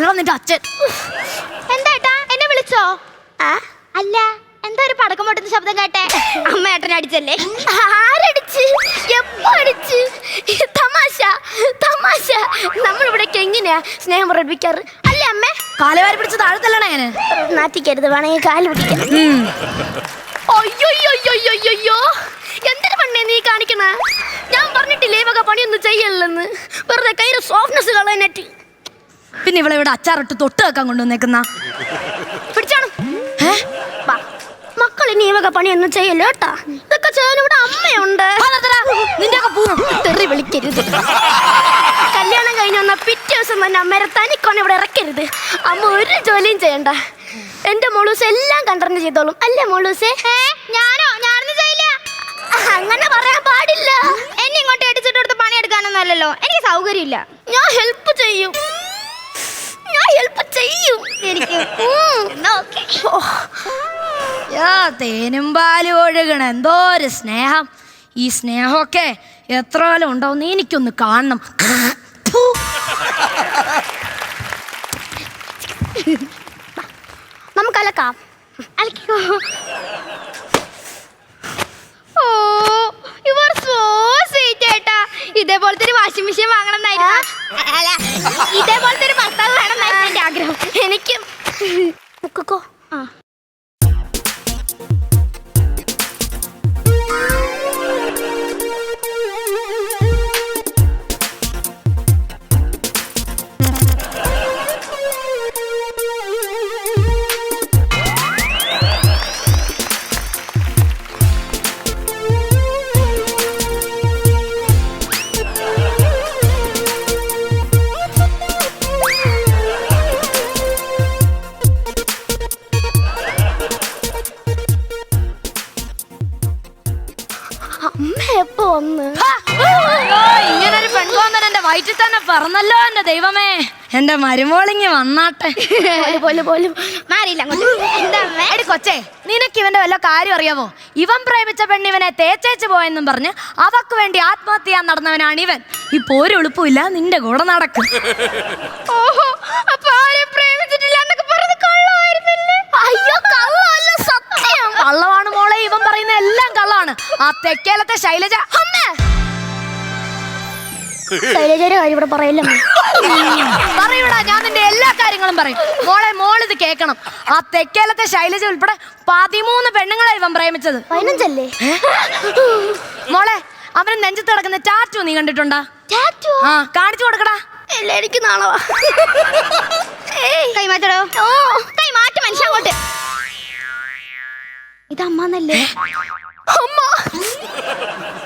നിന്റെ അച്ഛൻ. എന്താ എന്നെ വിളിച്ചോ? അല്ല എന്താ ഒരു പടക്കം പൊട്ടുന്ന ശബ്ദം കേട്ടെ? അമ്മ ഏട്ടനെ അടിച്ചല്ലേ? ആരടിച്ച്? എപ്പോ അടിച്ച്? തമാശ തമാശ. നമ്മളിവിടേക്ക് എങ്ങനെയാ സ്നേഹം പ്രകടിപ്പിക്കാറ്? അല്ലേ അമ്മേ? കാലുവാരി പിടിച്ച് താഴത്തല്ലണ ഞാൻ നാറ്റിക്കരുത് വേണമെങ്കിൽ കാൽ പിടിക്കാം. അയ്യോയ്യോയ്യോയ്യോയ്യോ എന്തിനു പണ്ണേ നീ കാണിക്കണ? ഞാൻ പറഞ്ഞിട്ടില്ലേ വക പണിയൊന്നും ചെയ്യല്ലെന്ന്. വെറുതെ പിന്നെ ഇവളെ ഇവിടെ അച്ചാറിട്ട് തൊട്ട് വെക്കാൻ കൊണ്ടുവന്നേക്കുന്ന? പിടിച്ചാണ്? മക്കൾ ഇനി ഇവക വക പണിയൊന്നും ചെയ്യല്ലോ കേട്ടാ. ഇതൊക്കെ ചെയ്യാൻ ഇവിടെ അമ്മയുണ്ട്. നിന്റെ ഒക്കെ തെറി വിളിക്കരുത്. കല്യാണം കഴിഞ്ഞ് വന്ന പിറ്റേ ദിവസം തന്നെ അമ്മേരെ തനിക്കൊന്ന് ഇവിടെ ഇറക്കരുത്. അമ്മ ഒരു ജോലിയും ചെയ്യണ്ട. എന്റെ മോളൂസ് എല്ലാം കണ്ടറിഞ്ഞ് ചെയ്തോളും. അല്ലേ മോളൂസേ? ഞാനോ? ഞാനൊന്നും ചെയ്യില്ല. അങ്ങനെ പറയാൻ പാടില്ല. എന്നെ ഇങ്ങോട്ട് അടിച്ചിട്ട് കൊടുത്ത് പണിയെടുക്കാനൊന്നും അല്ലല്ലോ. എനിക്ക് സൗകര്യമില്ല. ഞാൻ ഹെൽപ്പ് ചെയ്യും. ചെയ്യും. എനിക്ക്. യാ തേനും പാലും ഒഴുകണ എന്തോ ഒരു സ്നേഹം. ഈ സ്നേഹമൊക്കെ എത്ര കാലം ഉണ്ടാവും എനിക്കൊന്ന് കാണണം. ഫു. നമുക്ക് അലക്കാം അയ്യോ, ഇങ്ങനൊരു പെൺകോന്നൻ എന്റെ വയറ്റിൽ തന്നെ പറന്നല്ലോ എന്റെ ദൈവമേ. എന്റെ മരുമോളിങ്ങി വന്നാട്ടെ. പോലും പോലും മാറിയില്ല എടി കൊച്ചേ നിനക്ക് ഇവന്റെ വല്ല കാര്യം അറിയാവോ? ഇവൻ പ്രേമിച്ച പെണ്ണിവനെ തേച്ചേച്ച് പോയെന്നും പറഞ്ഞ് അവക്ക് വേണ്ടി ആത്മഹത്യ നടന്നവനാണ് ഇവൻ. ഇപ്പൊ ഒരു എളുപ്പമില്ല നിന്റെ കൂടെ നടക്കും. ഓഹോ കള്ളമാണ് ആ തെക്കേലത്തെ ശൈലജ. അമ്മ! ശൈലജയുടെ കാര്യം ഇവിടെ പറയില്ല പറയൂടാ ഞാൻ നിന്റെ എല്ലാ കാര്യങ്ങളും പറയും. മോളെ മോളിത് കേക്കണം ആ തെക്കേലത്തെ ശൈലജ ഉൾപ്പെടെ പതിമൂന്ന് പെണ്ണുങ്ങളെ ഇവൻ പ്രേമിച്ചത്. പതിനഞ്ചല്ലേ? മോളെ അവന് നെഞ്ചത്ത് കിടക്കുന്ന ടാറ്റു നീ കണ്ടിട്ടുണ്ടാ? ടാറ്റു? ആ കാണിച്ചു കൊടുക്കടാ. ഇല്ല എനിക്ക് നാളെ കൈ മാറ്റടോ. ഓ കൈ മാറ്റി മനുഷ്യ അങ്ങോട്ട്. ഇത് അമ്മന്നല്ലേ? അമ്മ